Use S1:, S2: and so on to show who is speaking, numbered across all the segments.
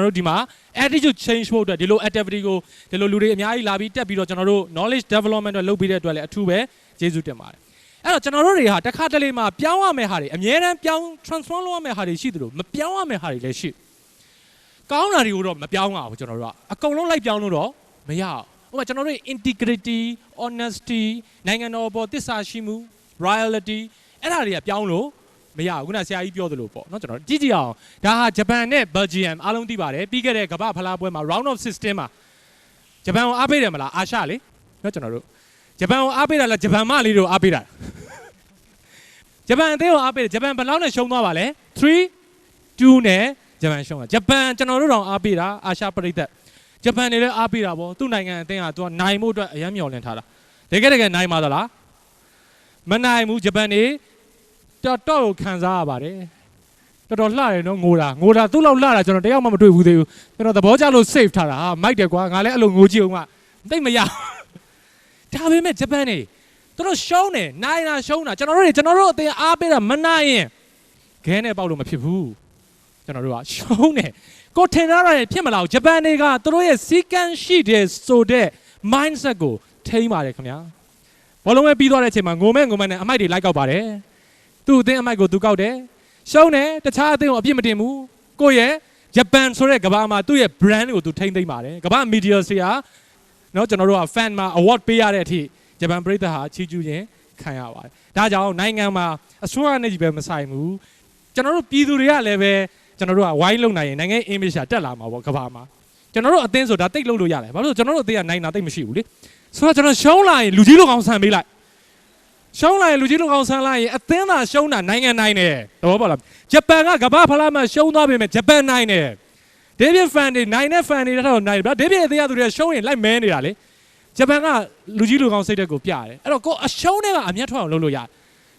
S1: ကျွန်တော်တို့ဒီမှာ attitude change ဖို့အတွက်ဒီလို activity ကိုဒီလိုလူတွေအများကြီးလာပြီးတက်ပြီးတော့ကျွန်တော်တို့ knowledge development တွေလုပ်ပြီးတဲ့အတွက်လည်းအထူးပဲကျေးဇူးတင်ပါတယ်အဲ့တော့ကျွန်တော်တို့တွေဟာတစ်ခါတလေမှာပြောင်းရမယ့်ဟာတွေအများတန်းပြောင်း transform လုပ်ရမယ့်ဟာတွေရှိသလိုမပြောင်းရမယ့်ဟာတွေလည်းရှိကောင်းတာတွေကိုတော့မပြောင်းရဘူးကျွန်တော်တို့ကအကုန်လုံးလိုက်ပြောင်းလို့တော့မရဘူးဥပမာကျွန်တော်တို့ integrity honesty နိုင်ငံတော်ပေါ်သစ္စာရှိမှု royalty အဲ့ဒါတွေကပြောင်းလို့ မရဘူးခုနဆရာကြီးပြောသလိုပေါ့เนาะကျွန်တော်ကြည့်ကြည့်အောင်ဒါဟာဂျပန်နဲ့ Belgium အားလုံးသိပါတယ်ပြီးခဲ့တဲ့ကမ္ဘာဖလားပွဲမှာ round of 16မှာဂျပန်ကိုအားပေးတယ်မလားအာရှလေเนาะကျွန်တော်တို့ဂျပန်ကိုအားပေးတာလားဂျပန်မလေးတို့အားပေးတာဂျပန်အသေးကိုအားပေးတယ်ဂျပန်ဘယ်လောက်နဲ့ရှုံးသွားပါလဲ3 2နဲ့ဂျပန်ရှုံးတာဂျပန်ကျွန်တော်တို့တောင်အားပေးတာအာရှပရိသတ်ဂျပန်တွေလည်းအားပေးတာပေါ့သူ့နိုင်ငံအသင်းကသူကနိုင်မှုအတွက်အယမ်းမျှော်လင့်ထားတာတကယ်တကယ်နိုင်ပါသလားမနိုင်ဘူးဂျပန်တွေ တော်တော်ကိုခံစားရပါတယ်တော်တော်လှတယ်နော်ငိုတာငိုတာသူ့လောက်လှတာကျွန်တော်တယောက်မှမတွေ့ဘူးသေးဘူးကျွန်တော်သဘောကျလို့ save ထားတာဟာမိုက်တယ်ကွာငါလည်းအဲ့လိုငိုကြည့်အောင်ကသိပ်မရဒါပေမဲ့ဂျပန်တွေသူတို့ရှုံးတယ်နိုင်တာရှုံးတာကျွန်တော်တို့တွေကျွန်တော်တို့အသေးအားပေးတာမနိုင်ရင်ခဲနဲ့ပေါက်လို့မဖြစ်ဘူးကျွန်တော်တို့ကရှုံးတယ်ကိုထင်ရတာဖြစ်မလားဂျပန်တွေကသူတို့ရဲ့စီကန်းရှိတဲ့ဆိုတဲ့ mindset ကိုထိန်းပါတယ်ခင်ဗျာဘောလုံးပဲပြီးသွားတဲ့အချိန်မှာငုံမဲ့ငုံမဲ့နဲ့အမိုက်တွေလိုက်ကောက်ပါတယ် သူ့အသင်းအမိုက်ကိုသူကောက်တယ်ရှုံးတယ်တခြားအသင်းကိုအပြစ်မတင်ဘူးကိုယ့်ရဲ့ဂျပန်ဆိုတဲ့ကမ္ဘာမှာသူ့ရဲ့ brand ကိုသူထိန်းသိမ်းပါတယ်ကမ္ဘာ media တွေဟာเนาะကျွန်တော်တို့က fan မှာ award ပေးရတဲ့အထိဂျပန်ပြည်သက်ဟာချီးကျူးခြင်းခံရပါတယ်ဒါကြောင့်နိုင်ငံမှာအစိုးရနဲ့ကြီးပဲမဆိုင်ဘူးကျွန်တော်တို့ပြည်သူတွေကလည်းပဲ ကျွန်တော်တို့ကဝိုင်းလုံနိုင်ရင်နိုင်ငံ image ကတက်လာမှာပေါ့ကဘာမှာကျွန်တော်တို့အသင်းဆိုဒါတိတ်လုပ်လို့ရတယ်ဘာလို့လဲကျွန်တော်တို့အသင်းကနိုင်တာတိတ်မရှိဘူးလေဆိုတော့ကျွန်တော်ရှုံးလာရင်လူကြီးလူကောင်ဆန်ပေးလိုက် ရှုံးလာရင်လူကြီးလူကောင်ဆန်လိုက်ရင်အသင်းသာရှုံးတာနိုင်ငံနိုင်တယ်သဘောပေါက်လားဂျပန်ကကမ္ဘာဖလားမှာရှုံးသွားပြီမဲ့ဂျပန်နိုင်တယ်ဒေးဗစ်ဖန်တွေနိုင်တဲ့ဖန်တွေတော့နိုင်တယ်ဗျာဒေးဗစ်အသေးရသူတွေကရှုံးရင်လိုက်မဲနေတာလေဂျပန်ကလူကြီးလူကောင်စိတ်တက်ကိုပြတယ်အဲ့တော့ကိုအရှုံးတွေကအမျက်ထွက်အောင်လုပ်လို့ရတယ်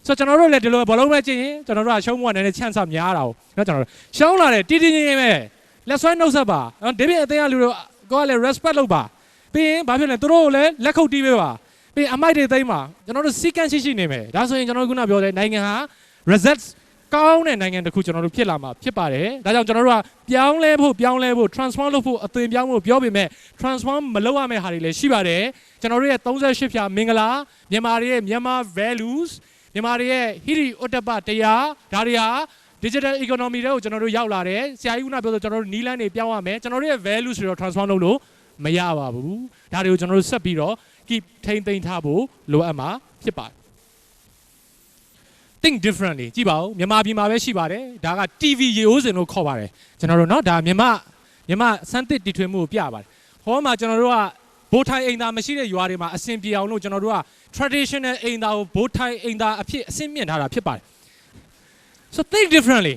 S1: ဆိုတော့ကျွန်တော်တို့လည်းဒီလိုဘလုံးပဲကြည့်ရင်ကျွန်တော်တို့ကရှုံးမှုကလည်းချမ်းသာများတာ哦เนาะကျွန်တော်တို့ရှုံးလာတယ်တီးတီးငင်းငင်းပဲလက်ဆွဲနှုတ်ဆက်ပါเนาะဒေးဗစ်အသေးရလူတို့ကိုကလည်း respect လုပ်ပါပြီးရင်ဘာဖြစ်လဲသူတို့ကိုလည်းလက်ခုပ်တီးပေးပါ ပြီးရင်အမိုက်တွေသိမ်းပါကျွန်တော်တို့စီကန်းရှိရှိနေမယ်ဒါဆိုရင်ကျွန်တော်တို့ခုနပြောတဲ့နိုင်ငံဟာ results ကောင်းတဲ့နိုင်ငံတစ်ခုကျွန်တော်တို့ဖြစ်လာမှာဖြစ်ပါတယ်ဒါကြောင့်ကျွန်တော်တို့ကပြောင်းလဲဖို့ပြောင်းလဲဖို့ transform လုပ်ဖို့အသွင်ပြောင်းဖို့ပြောပေမဲ့ transform မလုပ်ရမယ့်ဟာတွေလည်းရှိပါတယ်ကျွန်တော်တို့ရဲ့38ဖြာမင်္ဂလာမြန်မာတွေရဲ့မြန်မာ values မြန်မာတွေရဲ့ဟိရိဥတ္တပတရားဒါတွေဟာ digital economy တွေကိုကျွန်တော်တို့ရောက်လာတယ်ဆရာကြီးကပြောဆိုကျွန်တော်တို့နီးလန်းတွေပြောင်းရမယ်ကျွန်တော်တို့ရဲ့ values တွေတော့ transform လုပ်လို့မရပါဘူးဒါတွေကိုကျွန်တော်တို့ဆက်ပြီးတော့ keep ထိန်းသိမ်းထားဖို့လိုအပ်မှာဖြစ်ပါတယ် think differently ကြည့်ပါဦးမြန်မာပြည်မှာပဲရှိပါတယ်ဒါက TV ရေအိုးစင်လို့ခေါ်ပါတယ်ကျွန်တော်တို့เนาะဒါမြန်မာမြန်မာစမ်းသစ်တီထွင်မှုကိုပြပါတယ်ဟောမှာကျွန်တော်တို့ကဘိုးထိုင်အိမ်သာမရှိတဲ့ရွာတွေမှာအဆင်ပြေအောင်လို့ကျွန်တော်တို့က traditional အိမ်သာကိုဘိုးထိုင်အိမ်သာအဖြစ်အဆင့်မြင့်ထားတာဖြစ်ပါတယ် so think differently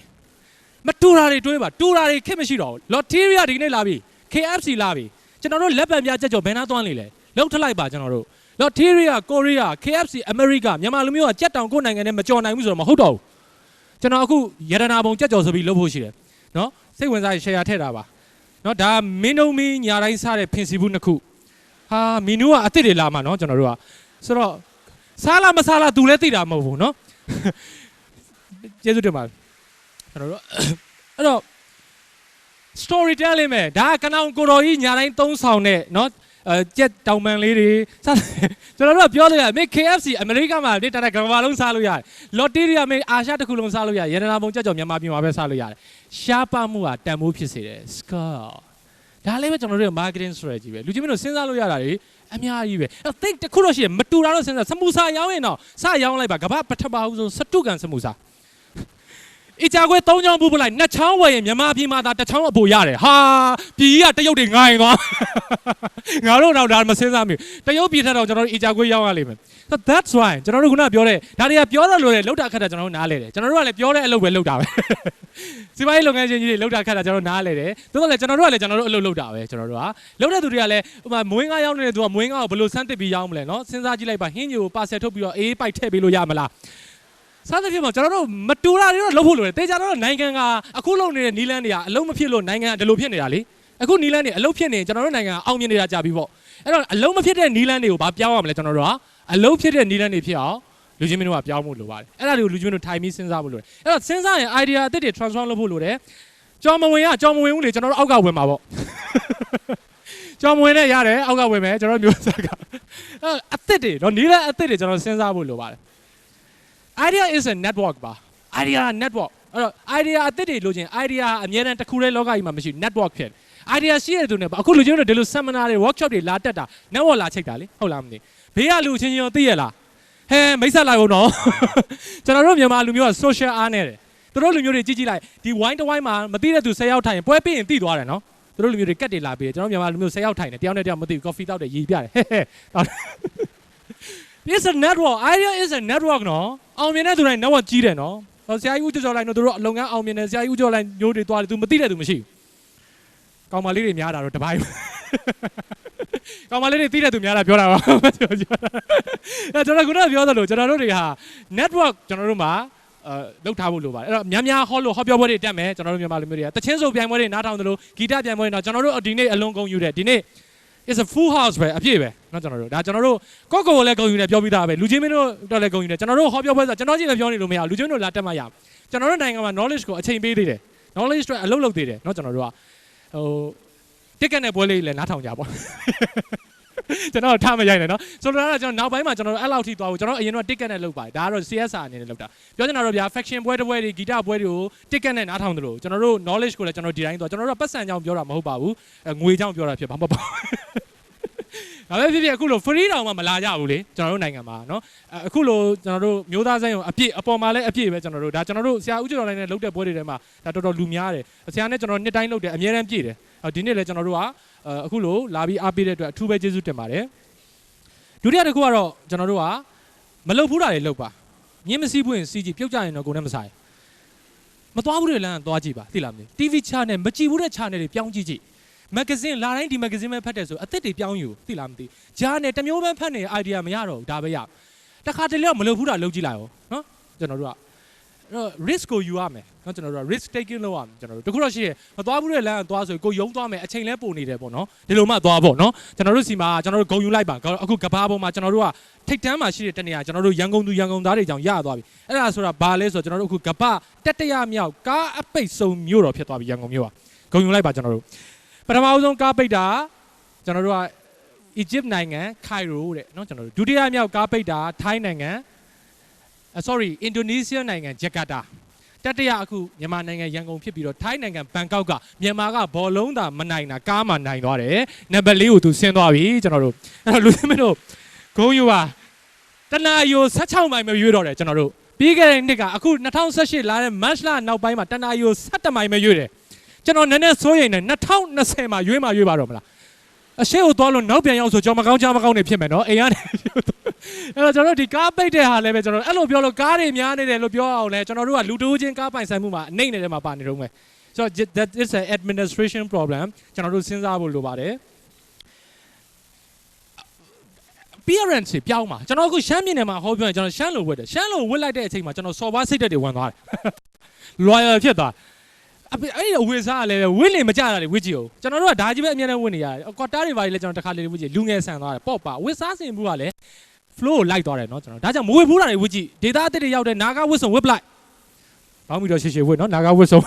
S1: မတူတာတွေတွေးပါတူတာတွေခက်မရှိတော့ဘူး lotteria ဒီနေ့လာပြီ KFC လာပြီကျွန်တော်တို့လက်ပံပြကြက်ကြော်ဘယ်နှသွားနေလဲ လောက်ထလိုက်ပါကျွန်တော်တို့နော်ထီရီယာကိုရီးယား KFC အမေရိကမြန်မာလူမျိုးကကြက်တောင်ကိုနိုင်ငံနဲ့မကြော်နိုင်ဘူးဆိုတော့မဟုတ်တော့ဘူးကျွန်တော်အခုရတနာပုံကြက်ကြော်စပီလုပ်ဖို့ရှိတယ်နော်စိတ်ဝင်စားရင် share ထည့်တာပါနော်ဒါမင်းတို့မင်းညာတိုင်းစားတဲ့ဖင်စီဘူးနှစ်ခုဟာမီနူကအစ်စ်တွေလာမှာနော်ကျွန်တော်တို့ကဆိုတော့စားလားမစားလားသူလည်းသိတာမဟုတ်ဘူးနော်ကျေးဇူးတင်ပါတယ်ကျွန်တော်တို့အဲ့တော့ storytelling ပဲဒါကကနောင်ကိုတော်ကြီးညာတိုင်းသုံးဆောင်တဲ့နော် အဲကြက်တောင်ပန်လေးတွေစသဖြင့်ကျွန်တော်တို့ကပြောလို့ရတယ်မေ KFC အမေရိကမှာလေတာတာကမ္ဘာလုံးစားလို့ရတယ်လော်တီရီယာမေအာရှတစ်ခုလုံးစားလို့ရတယ်ရတနာပုံကြက်ကြော်မြန်မာပြည်မှာပဲစားလို့ရတယ်ရှားပါမှုကတန်ဖိုးဖြစ်စေတယ် scar ဒါလေးပဲကျွန်တော်တို့ရဲ့ marketing strategy ပဲလူချင်းမင်းတို့စဉ်းစားလို့ရတာလေအများကြီးပဲအဲ့ think တစ်ခုတော့ရှိရင်မတူတာတော့စဉ်းစားစမူစာရောင်းရင်တော့စရောင်းလိုက်ပါကမ္ဘာပထမဦးဆုံးစတုကန်စမူစာ အကြခွဲ၃ချောင်းပူပလိုက်နှစ်ချောင်းဝယ်ရင်မြန်မာပြည်မှာဒါတစ်ချောင်းအပူရတယ်ဟာပြည်ကြီးကတရုတ်တွေငိုင်းသွားငါတို့တော့ဒါမစင်းစားမိတရုတ်ပြည်ထက်တော့ကျွန်တော်တို့အကြခွဲရောက်ရလိမ့်မယ် so that's why ကျွန်တော်တို့ခုနပြောတဲ့ဒါတွေကပြောတယ်လို့လေလောက်တာခက်တာကျွန်တော်တို့နားလဲတယ်ကျွန်တော်တို့ကလည်းပြောတဲ့အလုပ်ပဲလုပ်တာပဲစီးပွားရေးလုပ်ငန်းရှင်ကြီးတွေလောက်တာခက်တာကျွန်တော်နားလဲတယ်သို့တော်လည်းကျွန်တော်တို့ကလည်းကျွန်တော်တို့အလုပ်လုပ်တာပဲကျွန်တော်တို့ကလုပ်တဲ့သူတွေကလည်းဟိုမှာမွေးငါရောက်နေတဲ့သူကမွေးငါကိုဘယ်လိုဆန်းတစ်ပြီးရောက်မလဲနော်စဉ်းစားကြည့်လိုက်ပါဟင်းကြီးကိုပါဆယ်ထုတ်ပြီးတော့အေးပိုက်ထည့်ပေးလို့ရမလား စားသဖြင့်မှာကျွန်တော်တို့မတူတာတွေတော့လုပ်ဖို့လိုတယ်တေချာတော့နိုင်ငံကအခုလုပ်နေတဲ့နီလန်းတွေကအလုံးမဖြစ်လို့နိုင်ငံကဒီလိုဖြစ်နေတာလေအခုနီလန်းတွေအလုံးဖြစ်နေကျွန်တော်တို့နိုင်ငံကအောင်မြင်နေတာကြာပြီပေါ့အဲ့တော့အလုံးမဖြစ်တဲ့နီလန်းတွေကိုဘာပြောင်းရမလဲကျွန်တော်တို့ကအလုံးဖြစ်တဲ့နီလန်းတွေဖြစ်အောင်လူချင်းမင်းတို့ကပြောင်းဖို့လိုပါတယ်အဲ့ဒါတွေကိုလူချင်းမင်းတို့ထိုင်ပြီးစဉ်းစားဖို့လိုတယ်အဲ့တော့စဉ်းစားရင် idea အသစ်တွေ transform လုပ်ဖို့လိုတယ်ကြော်မဝင်ရကြော်မဝင်ဘူးလေကျွန်တော်တို့အောက်ကဝင်မှာပေါ့ကြော်မဝင်နဲ့ရတယ်အောက်ကဝင်မယ်ကျွန်တော်တို့မျိုးဆက်ကအဲ့အသစ်တွေတော့နီးတဲ့အသစ်တွေကျွန်တော်စဉ်းစားဖို့လိုပါတယ် idea is a network ပါ idea network အဲ့တော့ idea အသစ်တွေလိုချင် idea အများတန်းတစ်ခုတည်းလောကကြီးမှာမရှိ network ဖြစ် idea ရှိတဲ့သူနဲ့ပေါ့အခုလူချင်းတို့ဒီလို seminar တွေ workshop တွေလာတက်တာ network လာချိတ်တာလေဟုတ်လားမသိဘေးကလူချင်းချင်းရောသိရလားဟဲမိတ်ဆက်လိုက်အောင်နော်ကျွန်တော်တို့မြန်မာလူမျိုးက social အားနေတယ်သူတို့လူမျိုးတွေကြည့်ကြည့်လိုက်ဒီ wine တစ်ဝိုင်းမှာမသိတဲ့သူ10ယောက်ထိုင်ရင်ပွဲပြီးရင်သိသွားတယ်နော်သူတို့လူမျိုးတွေကတ်တွေလာပြီးတယ်ကျွန်တော်မြန်မာလူမျိုး10ယောက်ထိုင်တယ်တယောက်နဲ့တယောက်မသိဘူး coffee တောက်တယ်ရေပြတယ်ဟဲ့ဟဲ့တောက်တယ် It's a network idea is a network နော်အောင်မြင်တဲ့သူတိုင်း network ကြီးတယ်နော်ဟောဆရာကြီးဦးကျော်ကျော်လိုက်တော့သူတို့အလုံငန်းအောင်မြင်တယ်ဆရာကြီးဦးကျော်လိုက်မျိုးတွေသွားတယ်သူမသိတဲ့သူမရှိဘူးကောင်မလေးတွေများတာတော့တပိုင်းကောင်မလေးတွေသိတဲ့သူများတာပြောတာပါအဲကျွန်တော်ကခုနကပြောသလိုကျွန်တော်တို့တွေဟာ network ကျွန်တော်တို့မှာအဲလောက်ထားဖို့လိုပါတယ်အဲ့တော့များများဟောလို့ဟောပြောပွဲတွေတက်မယ်ကျွန်တော်တို့မြန်မာလူမျိုးတွေကတချင်းဆိုပြိုင်ပွဲတွေနားထောင်သလိုဂီတပြိုင်ပွဲတွေတော့ကျွန်တော်တို့ဒီနေ့အလုံးကုန်ယူတယ်ဒီနေ့ is a full house ပဲအပြည့်ပဲเนาะကျွန်တော်တို့ဒါကျွန်တော်တို့ကိုယ့်ကိုယ်ကိုလည်းဂုဏ်ယူတယ်ပြောပြီးသားပဲလူချင်းမင်းတို့တော့လည်းဂုဏ်ယူတယ်ကျွန်တော်တို့ဟောပြောပွဲဆိုကျွန်တော်ချင်းလည်းပြောနေလို့မရဘူးလူချင်းတို့လာတက်မှရအောင်ကျွန်တော်တို့နိုင်ငံမှာ knowledge ကိုအချိန်ပေးသေးတယ် knowledge တွေအလုပ်လုပ်သေးတယ်เนาะကျွန်တော်တို့ကဟိုတစ်ကက်နဲ့ပွဲလေးလည်းနားထောင်ကြပါ ကျွန်တော်ထားမရိုက်နဲ့เนาะဆိုတော့ကျွန်တော်နောက်ပိုင်းမှာကျွန်တော်အဲ့လောက်ထိသွားဖို့ကျွန်တော်အရင်ကတစ်ကက်နဲ့လုပ်ပါတယ်ဒါကတော့ CSR အနေနဲ့လုပ်တာပြောချင်တာတော့ဗျာ faction ပွဲတစ်ပွဲတွေဂီတပွဲတွေကိုတစ်ကက်နဲ့နားထောင်တယ်လို့ကျွန်တော်တို့ knowledge ကိုလည်းကျွန်တော်ဒီတိုင်းသွားကျွန်တော်တို့ကပတ်စံကြောင်ပြောတာမဟုတ်ပါဘူးငွေကြောင်ပြောတာဖြစ်ပါမဟုတ်ပါဘူး ဒါပဲဖြစ်ဖြစ်အခုလို free တောင်မှမလာကြဘူးလေကျွန်တော်တို့နိုင်ငံမှာเนาะအခုလိုကျွန်တော်တို့မျိုးသားစံရုံအပြည့်အပေါ်မှာလည်းအပြည့်ပဲကျွန်တော်တို့ဒါကျွန်တော်တို့ဆရာဦးကျော်လိုင်းနဲ့လုပ်တဲ့ပွဲတွေထဲမှာဒါတော်တော်လူများတယ်ဆရာနဲ့ကျွန်တော်နှစ်တိုင်းလုပ်တယ်အများတန်းပြည့်တယ်ဒီနေ့လည်းကျွန်တော်တို့က အခုလိုလာပြီးအားပေးတဲ့အတွက်အထူးပဲကျေးဇူးတင်ပါတယ်ဒုတိယတစ်ခုကတော့ကျွန်တော်တို့ကမလုပ်ဘူးတာတွေလုပ်ပါညင်းမစည်းဘူးရင်စီးကြည့်ပြုတ်ကြရင်တော့ကိုယ်နဲ့မဆိုင်မသွားဘူးတဲ့လမ်းကသွားကြည့်ပါသိလားမသိ TV channel မကြည့်ဘူးတဲ့ channel တွေပြောင်းကြည့်ကြည့်မဂ္ဂဇင်းလာတိုင်းဒီမဂ္ဂဇင်းပဲဖတ်တယ်ဆိုအသက်တွေပြောင်းယူသိလားမသိဂျာနယ်တစ်မျိုးပဲဖတ်နေ idea မရတော့ဘူးဒါပဲရတခါတလေတော့မလုပ်ဘူးတာလုပ်ကြည့်လိုက်ရောနော်ကျွန်တော်တို့ကအဲ့ တော့ risk ကိုယူရမယ်နော်ကျွန်တော်တို့က risk taking လုပ်ရမယ်ကျွန်တော်တို့တခုတော့ရှိရမသွားဘူးတဲ့လမ်းကသွားဆိုကိုယုံသွားမယ်အချိန်လဲပိုနေတယ်ပေါ့နော်ဒီလိုမှသွားပေါ့နော်ကျွန်တော်တို့စီမှာကျွန်တော်တို့ဂုံယူလိုက်ပါအခုကဘာပေါ်မှာကျွန်တော်တို့ကထိတ်တန်းမှာရှိတဲ့တနေရာကျွန်တော်တို့ရန်ကုန်သူရန်ကုန်သားတွေကြောင့်ရသွားပြီအဲ့ဒါဆိုတာဘာလဲဆိုတော့ကျွန်တော်တို့အခုကဘာတက်တရမြောက်ကားအပိတ်ဆုံးမြို့တော်ဖြစ်သွားပြီရန်ကုန်မြို့ကဂုံယူလိုက်ပါကျွန်တော်တို့ပထမအဆုံးကားပိတ်တာကျွန်တော်တို့ကအီဂျစ်နိုင်ငံခိုင်ရိုတဲ့เนาะကျွန်တော်တို့ဒုတိယမြောက်ကားပိတ်တာထိုင်းနိုင်ငံ sorry အင်ဒိုနီးရှားနိုင်ငံဂျကာတာတတိယအခုမြန်မာနိုင်ငံရန်ကုန်ဖြစ်ပြီးတော့ထိုင်းနိုင်ငံဘန်ကောက်ကမြန်မာကဘောလုံးသာမနိုင်တာကားမှနိုင်သွားတယ်နံပါတ်၄ကိုသူဆင်းသွားပြီကျွန်တော်တို့အဲ့တော့လူသမီးတို့ဂုံယူပါတနာယို16မိုင်မရွေးတော့တယ်ကျွန်တော်တို့ပြီးခဲ့တဲ့နှစ်ကအခု2018လာတဲ့ match လနောက်ပိုင်းမှာတနာယို17မိုင်မရွေးတယ်ကျွန်တော်နည်းနည်းစိုးရိမ်တယ်2020မှာရွေးမှရွေးပါတော့မလား အရှိကိုသွားလို့နောက်ပြန်ရောက်ဆိုကြောင်မကောင်းချားမကောင်းနေဖြစ်မယ်နော်အိမ်ကနေအဲ့တော့ကျွန်တော်တို့ဒီကားပိတ်တဲ့ဟာလည်းပဲကျွန်တော်အဲ့လိုပြောလို့ကားတွေများနေတယ်လို့ပြောအောင်လဲကျွန်တော်တို့ကလူတိုးချင်းကားပိုင်ဆိုင်မှုမှာအနှိမ့်နေတဲ့မှာပါနေတော့မယ်ဆိုတော့ that is an administration problem ကျွန်တော်တို့စဉ်းစားဖို့လိုပါတယ် appearance ပြောင်းပါကျွန်တော်အခုရှမ်းပြည်နယ်မှာဟောပြောရင်ကျွန်တော်ရှမ်းလိုဝတ်တယ်ရှမ်းလိုဝတ်လိုက်တဲ့အချိန်မှာကျွန်တော်စော်ဘွားစိတ်တက်တွေဝင်သွားတယ် loyal ဖြစ်သွား အဖေအဲ့ဒီအဝေစားကလည်းဝစ်နေမကြတာလေဝစ်ကြည့်အောင်ကျွန်တော်တို့ကဒါကြီးပဲအများနဲ့ဝစ်နေရတယ်ကွာတားတွေပါလေကျွန်တော်တစ်ခါလေဝစ်ကြည့်လူငယ်ဆန်သွားတယ်ပေါ့ပါဝစ်စားစင်ဘူးကလည်း flow ကိုလိုက်သွားတယ်เนาะကျွန်တော်ဒါကြောင့်မဝစ်ဘူးတာတွေဝစ်ကြည့် data အသစ်တွေရောက်တဲ့နာဂဝစ်စုံဝစ်ပလိုက်ဘောင်းပြီးတော့ရှေ့ရှေ့ဝစ်เนาะနာဂဝစ်စုံ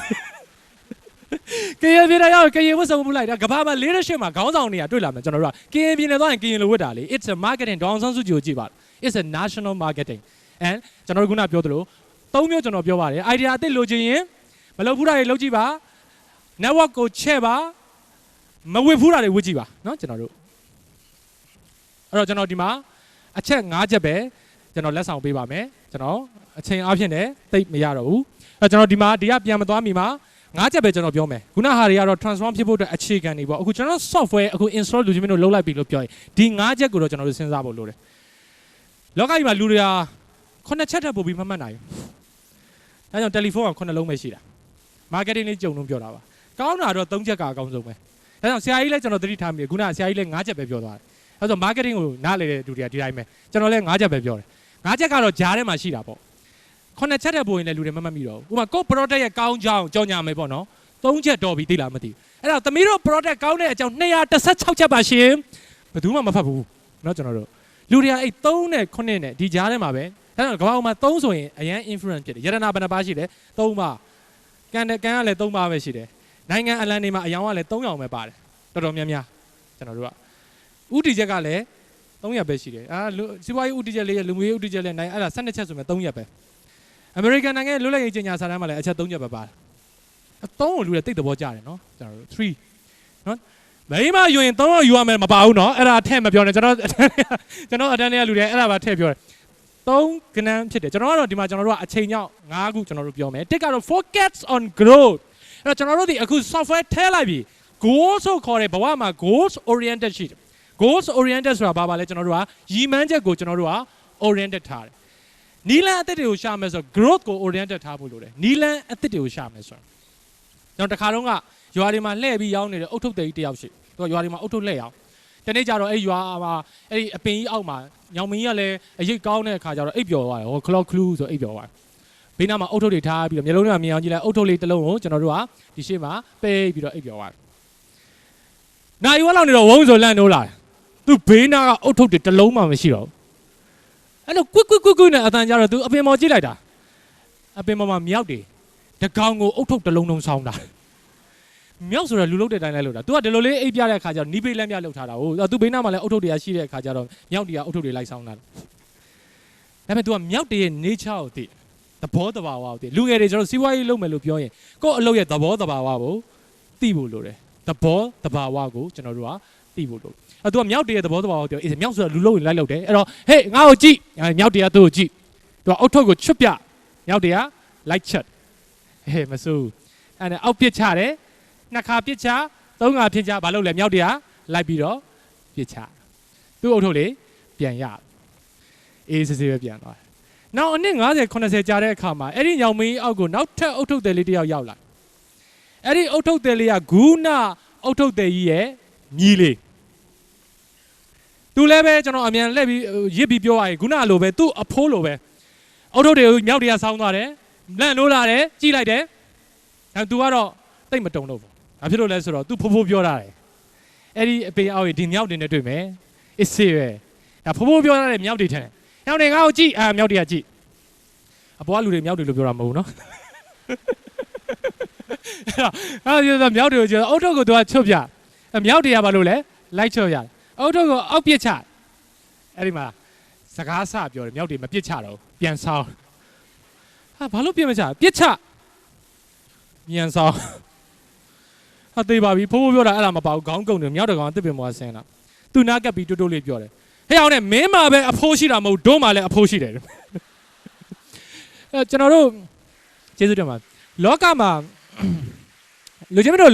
S1: ကရင်ပြည်နယ်ရောက်ကရင်ဝစ်စုံပလိုက်တာကဘာမှာ leadership မှာခေါင်းဆောင်နေရတွေ့လာမယ်ကျွန်တော်တို့ကကရင်ပြည်နယ်သွားရင်ကရင်လိုဝစ်တာလေ it's a marketing ဒေါအောင်ဆန်းစုကြည်ကိုကြည့်ပါ it's a national marketing and ကျွန်တော်တို့ခုနပြောသလိုသုံးမျိုးကျွန်တော်ပြောပါတယ် idea အသစ်လိုချင်ရင် မလုပ်ဘူးတာတွေလုပ်ကြည့်ပါ network ကိုချဲ့ပါမဝစ်ဘူးတာတွေဝစ်ကြည့်ပါเนาะကျွန်တော်တို့အဲ့တော့ကျွန်တော်ဒီမှာအချက်၅ချက်ပဲကျွန်တော်လက်ဆောင်ပေးပါမယ်ကျွန်တော်အချိန်အားဖြင့်လည်းသိပ်မရတော့ဘူးအဲ့တော့ကျွန်တော်ဒီမှာဒီကပြန်မသွားမီမှာ၅ချက်ပဲကျွန်တော်ပြောမယ်ခုနဟာတွေကတော့ transform ဖြစ်ဖို့အတွက်အခြေခံတွေပေါ့အခုကျွန်တော် software အခု install လူချင်းမင်းတို့လုပ်လိုက်ပြီလို့ပြောရင်ဒီ၅ချက်ကိုတော့ကျွန်တော်တို့စဉ်းစားဖို့လိုတယ်လောကကြီးမှာလူတွေကခုနှစ်ချက်ထပ်ပို့ပြီးမမှတ်နိုင်ဘူးဒါကြောင့်တယ်လီဖုန်းကခုနှစ်လုံးပဲရှိတာ marketing လေးကြုံလို့ပြောတာပါကောင်းတာတော့၃ချက်ကအကောင်းဆုံးပဲဒါကြောင့်ဆရာကြီးလည်းကျွန်တော်သတိထားမိတယ်ခုနကဆရာကြီးလည်း၅ချက်ပဲပြောသွားတယ်အဲဆို marketing ကိုနားလေတဲ့လူတွေကဒီတိုင်းပဲကျွန်တော်လည်း၅ချက်ပဲပြောတယ်၅ချက်ကတော့ဂျားထဲမှာရှိတာပေါ့ခုနှစ်ချက်တဲ့ပို့ရင်လည်းလူတွေမမှတ်မိတော့ဘူးဥပမာကို product ရဲ့ကောင်းကြောင်းကြောင်းညာမယ်ပေါ့နော်၃ချက်တော်ပြီသိလားမသိဘူးအဲ့တော့သမီးတို့ product ကောင်းတဲ့အကြောင်း216ချက်ပါရှင်ဘယ်သူမှမဖတ်ဘူးเนาะကျွန်တော်တို့လူတွေကအဲ့3နဲ့9နဲ့ဒီဂျားထဲမှာပဲဒါကြောင့်ကမ္ဘာပေါ်မှာ3ဆိုရင်အရန် influence ဖြစ်တယ်ယရနာဘယ်နှပါရှိလဲ3ပါ ကန်တဲ့ကန်ကလည်း3ပါပဲရှိတယ်နိုင်ငံအလံတွေမှာအယောင်ကလည်း3ယောင်ပဲပါတယ်တော်တော်များများကျွန်တော်တို့ကဥတီချက်ကလည်း3ရက်ပဲရှိတယ်အာလူစီးပွားရေးဥတီချက်လေးရလူမှုရေးဥတီချက်လေးနိုင်အဲ့ဒါ12ချက်ဆိုမှ3ရက်ပဲအမေရိကန်နိုင်ငံရဲ့လွတ်လပ်ရေးကြေညာစာတမ်းမှာလည်းအချက်3ချက်ပဲပါတယ်အသုံးကိုလူတွေတိတ်သဘောကျတယ်နော်ကျွန်တော်တို့3နော်မိမယူရင်3ယောက်ယူရမယ်မပါဘူးနော်အဲ့ဒါထည့်မပြောနဲ့ကျွန်တော်ကျွန်တော်အတန်းထဲကလူတွေအဲ့ဒါပါထည့်ပြောတယ် သုံးကဏ္ဍဖြစ်တယ်ကျွန်တော်ကတော့ဒီမှာကျွန်တော်တို့ကအချိန်ကြောင့်၅ခုကျွန်တော်တို့ပြောမယ်တစ်ကတော့ focus on growth အဲ့တော့ကျွန်တော်တို့ဒီအခု software ထဲလိုက်ပြီ goals ဆိုခေါ်တဲ့ဘဝမှာ goals oriented ရှိတယ် goals oriented ဆိုတာဘာပါလဲကျွန်တော်တို့ကရည်မှန်းချက်ကိုကျွန်တော်တို့က oriented ထားတယ်နီလန်အသစ်တွေကိုရှာမယ်ဆိုတော့ growth ကို oriented ထားဖို့လိုတယ်နီလန်အသစ်တွေကိုရှာမယ်ဆိုတော့ကျွန်တော်တခါတော့ကရွာတွေမှာလှည့်ပြီးရောင်းနေတဲ့အုတ်ထုတ်တဲ့ကြီးတစ်ယောက်ရှိသူကရွာတွေမှာအုတ်ထုတ်လှည့်ရောင်းတနေ့ကျတော့အဲ့ရွာမှာအဲ့ဒီအပင်ကြီးအောက်မှာ ညောင်မင်းကြီးကလည်းအရိတ်ကောင်းတဲ့အခါကျတော့အိပ်ပျော်သွားတယ်ဟို clock clue ဆိုအိပ်ပျော်သွားတယ်ဘေးနားမှာအုတ်ထုတ်တွေထားပြီးတော့မျိုးလုံးထဲမှာမြင်အောင်ကြည့်လိုက်အုတ်ထုတ်လေးတစ်လုံးကိုကျွန်တော်တို့ကဒီရှေ့မှာပိတ်ပြီးတော့အိပ်ပျော်သွားတယ်နိုင်ဝက်လောက်နေတော့ဝုန်းဆိုလန့်နိုးလာတယ်သူဘေးနားကအုတ်ထုတ်တွေတစ်လုံးမှမရှိတော့ဘူးအဲ့လိုကွတ်ကွတ်ကွတ်ကွတ်နဲ့အတန်ကြတော့သူအပင်ပေါ်ကြည့်လိုက်တာအပင်ပေါ်မှာမြောက်တွေတကောင်ကိုအုတ်ထုတ်တစ်လုံးလုံးဆောင်းတာ မြောက်ဆိုတော့လူလုတ်တဲ့အတိုင်းလိုက်လို့တာသူကဒီလိုလေးအိပ်ပြတဲ့အခါကျတော့နီးပိတ်လက်မြလောက်ထားတာဟုတ်သူဘေးနားမှာလည်းအုတ်ထုတ်တွေကရှိတဲ့အခါကျတော့မြောက်တွေကအုတ်ထုတ်တွေလိုက်ဆောင်းတာဒါပေမဲ့ तू ကမြောက်တွေရဲ့ nature ကိုသိတယ်သဘောတဘာဝကိုသိလူငယ်တွေကျွန်တော်စီးပွားရေးလုပ်မယ်လို့ပြောရင်ကိုယ့်အလုပ်ရဲ့သဘောတဘာဝကိုသိဖို့လိုတယ်သဘောတဘာဝကိုကျွန်တော်တို့ကသိဖို့လိုအဲ तू ကမြောက်တွေရဲ့သဘောတဘာဝကိုပြောအေးမြောက်ဆိုတော့လူလုံးရင်လိုက်လုပ်တယ်အဲ့တော့ဟေးငါ့ကိုကြည့်အဲမြောက်တွေကသူ့ကိုကြည့် तू ကအုတ်ထုတ်ကိုချွတ်ပြမြောက်တွေကလိုက်ချက်ဟေးမစိုးအဲ့ဒါအောက်ပစ်ချတယ် နှစ်ခါပစ်ချသုံးခါပစ်ချဘာလုပ်လဲမြောက်တွေကလိုက်ပြီးတော့ပစ်ချသူ့အုတ်ထုတ်လေးပြန်ရအေးစစ်စစ်ပဲပြန်သွားတယ်နောက်အနည်း90 80ကြာတဲ့အခါမှာအဲ့ဒီညောင်မင်းကြီးအောက်ကိုနောက်ထပ်အုတ်ထုတ်တယ်လေးတစ်ယောက်ရောက်လာအဲ့ဒီအုတ်ထုတ်တယ်လေးကဂူနာအုတ်ထုတ်တယ်ကြီးရဲ့မြီးလေးသူလည်းပဲကျွန်တော်အမြန်လှည့်ပြီးဟိုရစ်ပြီးပြောရရင်ဂူနာလိုပဲသူ့အဖိုးလိုပဲအုတ်ထုတ်တွေကိုမြောက်တရားဆောင်းသွားတယ်လန့်လို့လာတယ်ကြည့်လိုက်တယ်အဲသူကတော့တိတ်မတုံတော့ဘူး ဘာဖြစ်လို့လဲဆိုတော့သူဖိုးဖိုးပြောတာတယ်အဲ့ဒီအပင်အောက်ကြီးဒီမြောက်တင်နဲ့တွေ့မယ်အစ်စေးပဲဒါဖိုးဖိုးပြောရတဲ့မြောက်တွေထင်တယ်မြောက်တွေငါ့ကိုကြည့်အာမြောက်တွေကကြည့်အပေါ်ကလူတွေမြောက်တွေလို့ပြောတာမဟုတ်ဘူးနော်အဲ့တော့မြောက်တွေကိုကြည့်အုတ်ထုတ်ကိုသူကချွတ်ပြအမြောက်တွေကဘာလို့လဲလိုက်ချွတ်ရတယ်အုတ်ထုတ်ကိုအောက်ပစ်ချအဲ့ဒီမှာစကားဆပြောတယ်မြောက်တွေမပစ်ချတော့ဘူးပြန်ဆောင်းဟာဘာလို့ပြစ်မချပစ်ချပြန်ဆောင်း ဟာသေးပါပြီဖိုးဖိုးပြောတာအဲ့ဒါမပါဘူးခေါင်းကုံတယ်မြောက်တကောင်အစ်ပင်ပေါ်ဆင်းတာသူနာကပ်ပြီးတိုးတိုးလေးပြောတယ်ဟဲ့အောင်နဲ့မင်းမှာပဲအဖိုးရှိတာမဟုတ်ဒုမှာလည်းအဖိုးရှိတယ်အဲကျွန်တော်တို့ကျေးဇူးတင်ပါတယ်လောကမှာလူချင်းမတို့